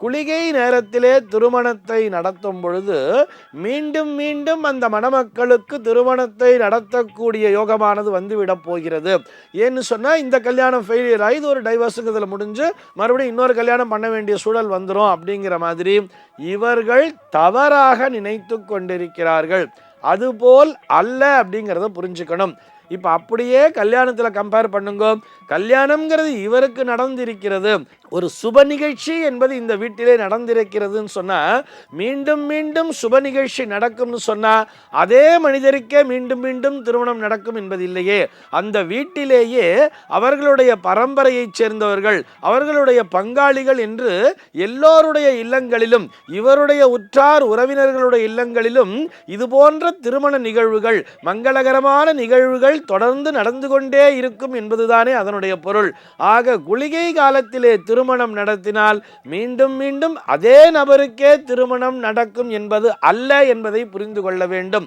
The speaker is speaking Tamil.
குளிகை நேரத்திலே திருமணத்தை நடத்தும் பொழுது மீண்டும் மீண்டும் அந்த மணமக்களுக்கு திருமணத்தை நடத்தக்கூடிய யோகமானது வந்துவிடப் போகிறது. ஏன்னு சொன்னால் இந்த கல்யாணம் ஃபெயிலியர் ஆகி இது ஒரு டைவர்ஸுங்கிறதுல முடிஞ்சு மறுபடியும் இன்னொரு கல்யாணம் பண்ண வேண்டிய சூழல் வந்துடும் அப்படிங்கிற மாதிரி இவர்கள் தவறாக நினைத்து கொண்டிருக்கிறார்கள். அதுபோல் அல்ல அப்படிங்கிறத புரிஞ்சுக்கணும். இப்போ அப்படியே கல்யாணத்தில் கம்பேர் பண்ணுங்க. கல்யாணம்ங்கிறது இவருக்கு நடந்திருக்கிறது. ஒரு சுப நிகழ்ச்சி என்பது இந்த வீட்டிலே நடந்திருக்கிறதுன்னு சொன்னால் மீண்டும் மீண்டும் சுப நிகழ்ச்சி நடக்கும்னு சொன்னால் அதே மனிதருக்கே மீண்டும் மீண்டும் திருமணம் நடக்கும் என்பது இல்லையே அந்த வீட்டிலேயே அவர்களுடைய பரம்பரையைச் சேர்ந்தவர்கள் அவர்களுடைய பங்காளிகள் என்று எல்லோருடைய இல்லங்களிலும் இவருடைய உற்றார் உறவினர்களுடைய இல்லங்களிலும் இது போன்ற திருமண நிகழ்வுகள் மங்களகரமான நிகழ்வுகள் நிகழ்வுகள் தொடர்ந்து நடந்து கொண்டே இருக்கும் என்பதுதானே அதனுடைய பொருள். ஆக குளிகை காலத்திலே திருமணம் நடத்தினால் மீண்டும் மீண்டும் அதே நபருக்கே திருமணம் நடக்கும் என்பது அல்ல என்பதை புரிந்து கொள்ள வேண்டும்.